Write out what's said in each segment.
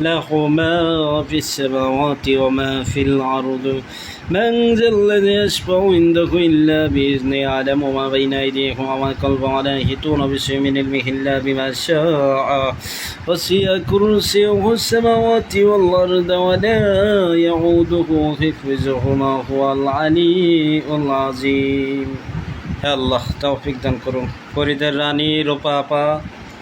له ما في السماوات وما في الأرض من ذا الذي يشفع عنده إلا بإذنه يعلم ما بين أيديهم وما خلفهم ولا يحيطون بشيء من علمه إلا بما شاء وسع كرسيه السماوات والأرض ولا يعوده حفظهما هو العلي العظيم হে আল্লাহ তৌফিক দান করুন ফরিদের রানী রূপা আপা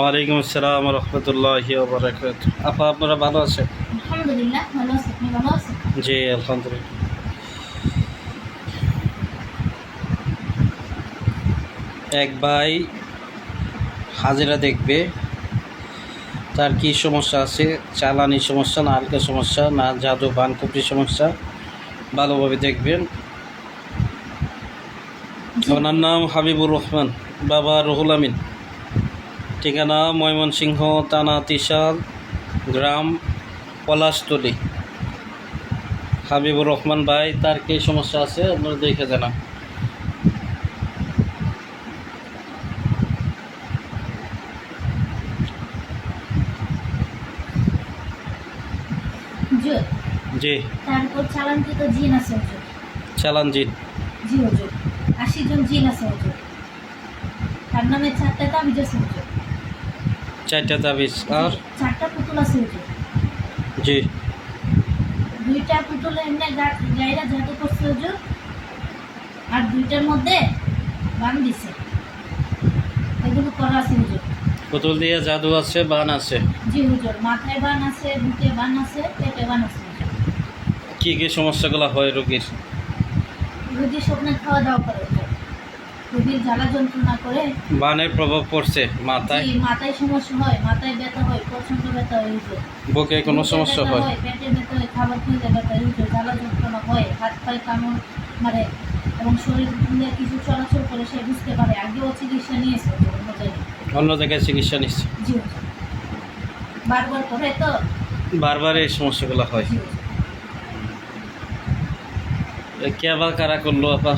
ওয়ালাইকুম আসসালাম রহমতুল্লাহ বারাকাত। আপা আপনারা ভালো আছেন? জি আলহামদুলিল্লাহ। এক ভাই হাজিরা দেখবে তার কি সমস্যা আছে? চালানি সমস্যা না হালকা সমস্যা না জাদু বানকুপড়ি সমস্যা? ভালোভাবে দেখবেন। ওনার নাম হাবিবুর রহমান বাবা রুহুল আমিন। ঠিকানা ময়মনসিংহ থানা তিশাল গ্রাম পলাশতলি। হাবিবুর রহমান ভাই তার কি সমস্যা আছে? আপনারা দেখে জানান। জি। তারপর চালানকৃত জিন আছে চালান জি জি হুজুর আশি জন জিন আছে হুজুর তার নামে হুজুর চারটা তাবিজ আর? চারটা পুতুল আছে জি। দুইটা পুতুলে এমনি গা- গায়েরা জাদু করছে হুজুর আর দুইটার মধ্যে বান দিছে। এগুলো করা আছে হুজুর পুতুল দিয়ে জাদু আছে বান আছে। জি হুজুর মাথায় বান আছে বুকে বান আছে পেটে বান আছে। কি কি সমস্যাগুলো হয় রোগীর? রোগী স্বপ্নে খাওয়া দাওয়া করে। রোগীর জ্বালা যন্ত্রণা করে? বানের প্রভাব পড়ছে মাথায়? মাথায় সমস্যা হয় মাথায় ব্যথা হয় প্রচণ্ড ব্যথা হয় বুকে কোনো সমস্যা হয়? পেটে ব্যথা হয় খাবার খেলে ব্যথা হয় জ্বালা যন্ত্রণা হয় হাত পায়ে কামড় মারে এবং শরীর কিছু চলাচল করে সে বুঝতে পারে আগেও চিকিৎসা নিয়েছে অন্য জায়গায়। অন্য জায়গায় চিকিৎসা নিচ্ছে। জি বারবার করে তো? বারবার এই সমস্যাগুলো হয়। জি কে বা কারা করল আপা?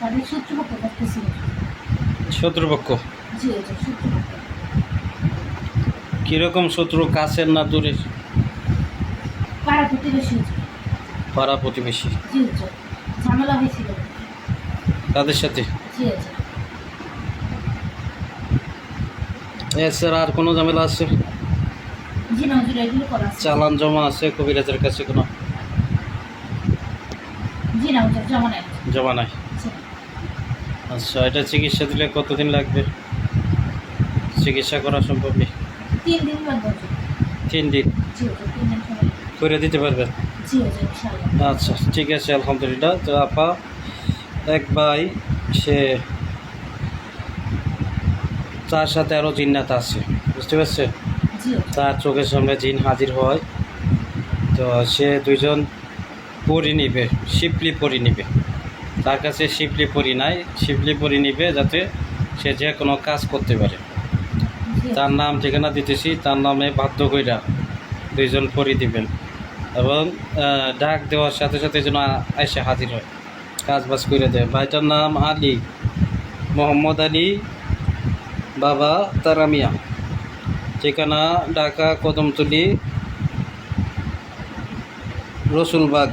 তাদের শত্রুপক্ষ জি কীরকম শত্রু? কাছের না দূরের? পাড়া প্রতিবেশী। পাড়া প্রতিবেশী। জি ঝামেলা হয়েছিল। তাদের সাথে? জি এছাড়া আর কোনো ঝামেলা আছে। চালান জমা আছে কবিরাজের কাছে কোনো? জি না জমা নেই জমা নাই জি। আচ্ছা এটা চিকিৎসা দিলে কতদিন লাগবে? চিকিৎসা করা সম্ভব নেই? তিন দিন তিন। করে দিতে পারবেন? আচ্ছা ঠিক আছে আলহামদুলিল্লাহ। তো আপা এক ভাই সে তার সাথে আরও জিন্নাত আছে বুঝতে পারছেন? তার চোখের সামনে জিন হাজির হয়। তো সে দুইজন পরি নিবে শিবলি পরি নিবে। তার কাছে শিবলি পরি নাই শিবলি পরি নিবে যাতে সে যে কোনো কাজ করতে পারে। তার নাম ঠিকানা দিতেছি, তার নামে বাধ্য কইরা দুইজন পরি দিবেন। এবং ডাক দেওয়ার সাথে সাথে যেন এসে হাজির হয়, কাজ বাজ করে দেয়। ভাইটার নাম আলী, মোহাম্মদ আলী, বাবা তারামিয়া ঠিকানা ঢাকা কদমতলি, রসুলবাগ।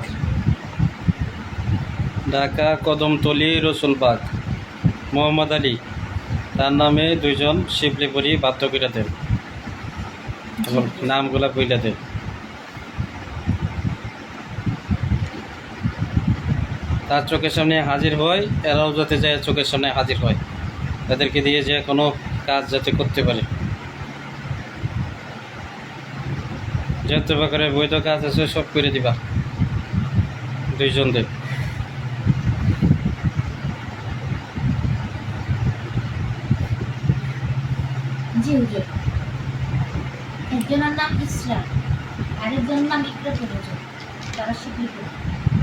ঢাকা কদমতলি রসুলবাগ মোহাম্মদ আলী, তার নামে দুইজন শিবলিপুরি বাধ্য করে দেন। নামগুলা কইলা দেন। তার চোখের সামনে হাজির হয়, এরাও যাতে যায় চোখের সামনে হাজির হয়। তাদেরকে দিয়ে যে কোনো কাজ যাতে করতে পারে। যত প্রকারের বৈধ কাজ আছে সব করে দিবা। দুইজন দেন একজনের নাম ইসরা আরেকজনের নাম ইকরাতুল হুজুর তারা স্বীকৃতি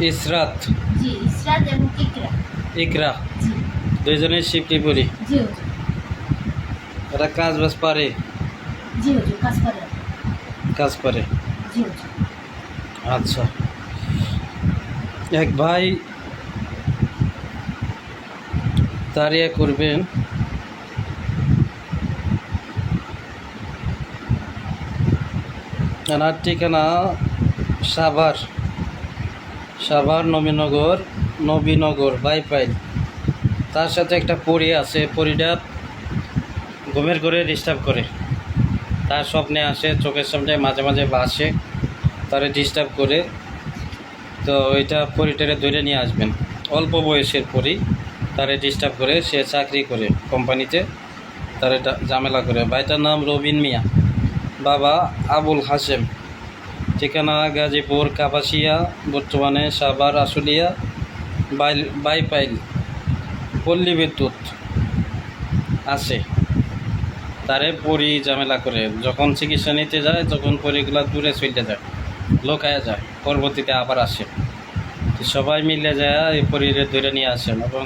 ইসরাত। জি ইসরাত এবং ইকরা। ইকরা। দুইজনের শিফটি পড়ি। জি এরা কাজ বাজ পারে। জি হুজুর কাজ করে কাজ পারে। জি হুজুর আচ্ছা। এক ভাই দাঁড়িয়ে করবেন। এনার ঠিকানা? সাভার। সাভার নবীনগর নবীনগর, বাইপাইল। তার সাথে একটা পরি আছে, পরিটা ঘুমের করে ডিস্টার্ব করে। তার স্বপ্নে আসে, চোখের সামনে মাঝে মাঝে বাসে, তারে ডিস্টার্ব করে। তো ওইটা পরিটারে ধরে নিয়ে আসবেন। অল্প বয়সের পরি, তারে ডিস্টার্ব করে, সে চাকরি করে কোম্পানিতে তারে ডা- ঝামেলা করে। ভাইটার নাম রবিন মিয়া। বাবা আবুল হাসেম ঠিকানা গাজীপুর, কাপাসিয়া, বর্তমানে সাভার, আশুলিয়া বাইপাইল, পল্লী বিদ্যুৎ আছে। তারে পরি ঝামেলা করে, যখন চিকিৎসা নিতে যায়, তখন পরিগুলা দূরে চলে যায়, লোকায় যায়, পরবর্তীতে আবার আসে। সবাই মিলে যায়, এই পরিরে ধরে নিয়ে আসেন এবং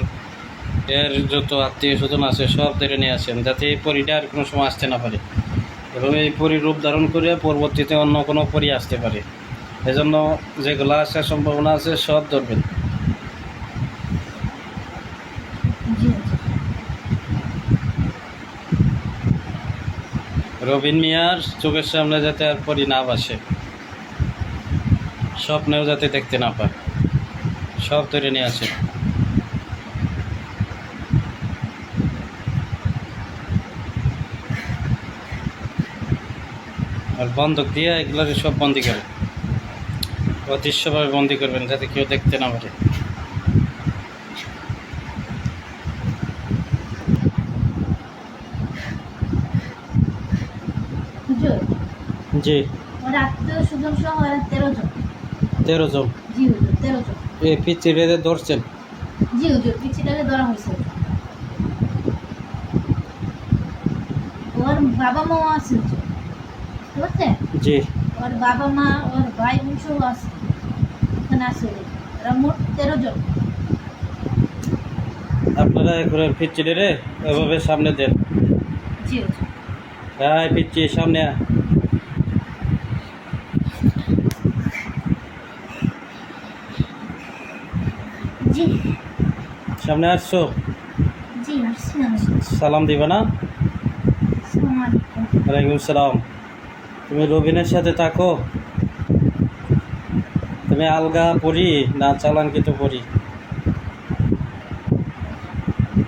এর যত আত্মীয় স্বজন আছে, সব ধরে নিয়ে আসেন, যাতে এই পরিটা আর কোনো সময় আসতে না পারে। এবং এই পরি রূপ ধারণ করে পরবর্তীতে অন্য কোনো পরি আসতে পারে। এজন্য যেগুলো আসার সম্ভাবনা আছে, সব ধরবেন। রবিন মিয়ার চোখের সামনে যাতে আর পরি না বাসে স্বপ্নেও যাতে দেখতে না পায়, সব ধরে নিয়ে আসে আর বন্ধক দিয়ে এগুলোকে সব বন্দি করে। অদৃশ্যভাবে বন্দি করবেন যাতে কেউ দেখতে না পারে। জি। তেরো জন। এ পিচিরে ধরছেন? জি হুজুর পিছিটাকে ধরা হয়েছে। ওর বাবা মাও আছে জি। ওর বাবা মা ওর ভাই বংশও আছে। ওখানে আছে ওরা মোট তেরো জন। আপনারা এখন পিচিরে রে। এভাবে সামনে দেন। জি হ্যাঁ পিচ্ছি সামনে জি। সামনে আসছো? জি আসছি সালাম দিবে না? আসসালামু আলাইকুম। ওয়ালাইকুম সালাম। তুমি রবিনের সাথে থাকো। তুমি আলগা পড়ি না চালানকিত পড়ি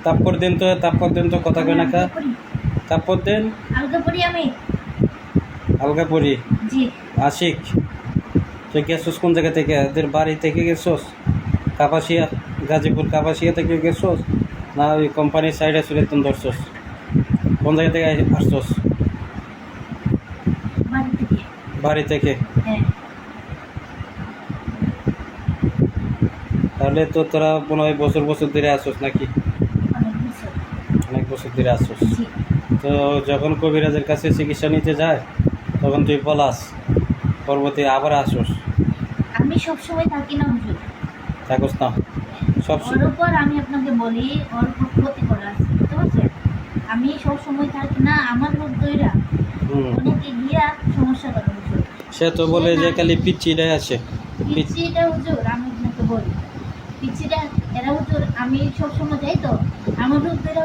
তাপ্পর দিন তো তাপ্পর দিন তো কথা কই না খা। তাপ্পর দিন? আলগা পড়ি আমি। আলগা পড়ি জি। আশিক তুই গেছোস কোন জায়গা থেকে? এদের বাড়ি থেকে গেছোস? কাপাসিয়া গাজীপুর কাপাসিয়া থেকে গেছোস? না ওই কোম্পানির সাইডে চলে তুমি ধরছোস? কোন জায়গা থেকে আসছোস বাড়ি থেকে বাড়ি থেকে। তাহলে তো তোরা মনে হয় বছর বছর ধরে আসোস নাকি? অনেক বছর ধরে আসোস। তো যখন কবিরাজের কাছে চিকিৎসা নিতে যায় তখন তুই পলাস পরবর্তী আবার আসোস। আমি সবসময় থাকি না হুজুর। থাকোস না। সব উপর আমি আপনাকে বলি ওর খুব ক্ষতি করা বুঝতে পারছেন? আমি সব সময় থাকি না আমার লোক দইরা হুম। অনেকে গিয়া সমস্যা করে। সে তো বলে যে খালি পিচ্ছিটাই আছে। পিচ- পিচিটা হুজুর আমি আপনাকে বলি। পিচিটা এরা হুজুর আমি সব সময় যাই তো আমার হুজুর এরা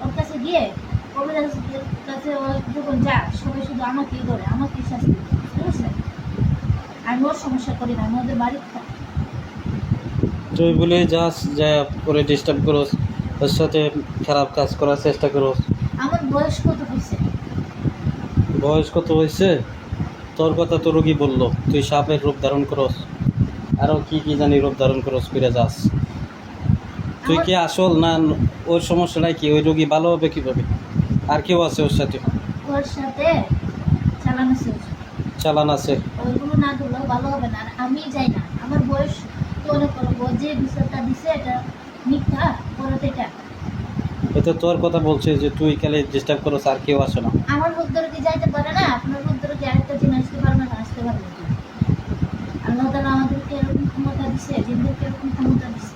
ওর কাছে গিয়ে কবিরাজের কাছে যখন যা সবাই শুধু আমাকেই করে আমাকে শাস্তি বুঝতে পারছেন আমি ওর সমস্যা করি না আমি ওদের বাড়িতে থাকি। তুই বলে যাস যা করে ডিস্টার্ব করোস ওর সাথে খারাপ কাজ করার চেষ্টা করোস। আমার বয়স কত হয়েছে? বয়স কত হয়েছে? তোর কথা তো রোগী বলল তুই সাপের রূপ ধারণ করস। আরও কি কি জানি রূপ ধারণ করস ফিরে যাস। তুই কি আসল না ওর সমস্যা নাই কি ওই রোগী ভালো হবে কীভাবে? আর কেউ আছে ওর সাথে? ওর সাথে চালানো শেষ। চালান আছে। ওইগুলো না ধরলেও ভালো হবে না। আর আমি যাই না। আমার বয়স তোরে করব যে বিচারটা দিছে এটা মিথ্যা পরতে এটা। এটা তোর কথা বলছে যে তুই খালি ডিস্টার্ব করো আর কেউ আসে না। আমার মুখ ধরে কি যাইতে পারে না? আপনার মুখ কি আরেকটা জিনিস আসতে পারবে না আসতে পারবে না। আল্লাহ তালা আমাদেরকে এরকম ক্ষমতা দিছে জিনদেরকে এরকম ক্ষমতা দিছে।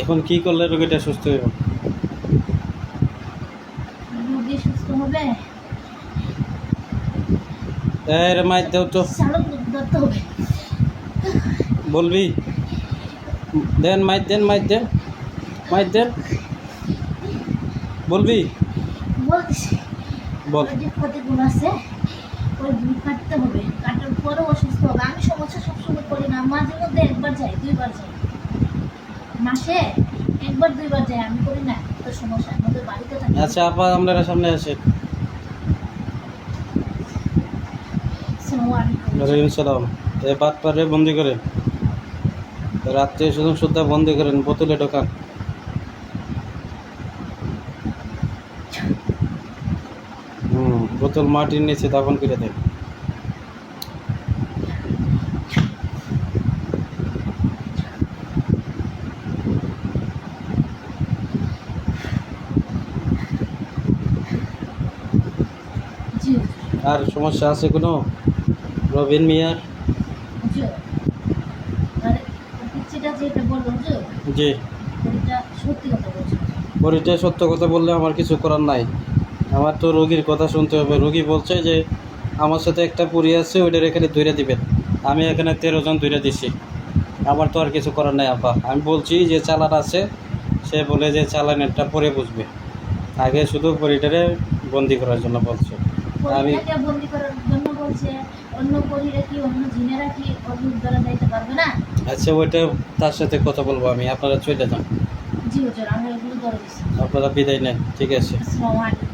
এখন কি করলে রোগীটা সুস্থ হইব? রোগী সুস্থ হবে? এই রে মাইর দেও তো হবে। বলবি? দেন মাইর দেন মাইর দেন মাইর দেন বলবি? বল। ওই যে ক্ষতিগুণ আছে ওই কাটতে হবে। কাটার পরে অসুস্থ হবে। আমি সমস্যা সবসময় করি না। মাঝে মধ্যে একবার যাই দুইবার যাই। মাসে একবার দুইবার যাই। আমি করি না তো সমস্যা। আমাদের বাড়িতে থাকি। আচ্ছা আপা আপনারা সামনে আসে আসসালামু আলাইকুম। রহিম সালাম। এ বাদ পারে বন্দি করেন। রাত্রে শুধু সুদ্ধা বন্দি করেন। বোতলে ঢোকান। বোতল মাটির নিচে দাফন করে জি। আর সমস্যা আছে কোনো? রবিন মিয়ার জি। বলছে। পরিচয় সত্য কথা বললে আমার কিছু করার নাই। আমার তো রোগীর কথা শুনতে হবে। রোগী বলছে যে আমার সাথে একটা পুরি আছে ওইটার এখানে ধরে দিবেন। আমি এখানে তেরো জন ধরে দিছি। আমার তো আর কিছু করার নাই আপা আমি বলছি যে চালান আছে। সে বলে যে চালানেরটা পরে বুঝবে। আগে শুধু পরিটারে বন্দি করার জন্য বলছে। আমি বন্দি করার জন্য বলছে অন্য পরীরা কি অন্য জিনেরা কি ওর রূপ যাইতে পারবে না? আচ্ছা ওইটা তার সাথে কথা বলব আমি। আপনারা চলে যান। জি হুজুর আমরা এগুলো ধরে দিচ্ছি আপনারা বিদায় নেন। ঠিক আছে। আসসালামু আলাইকুম।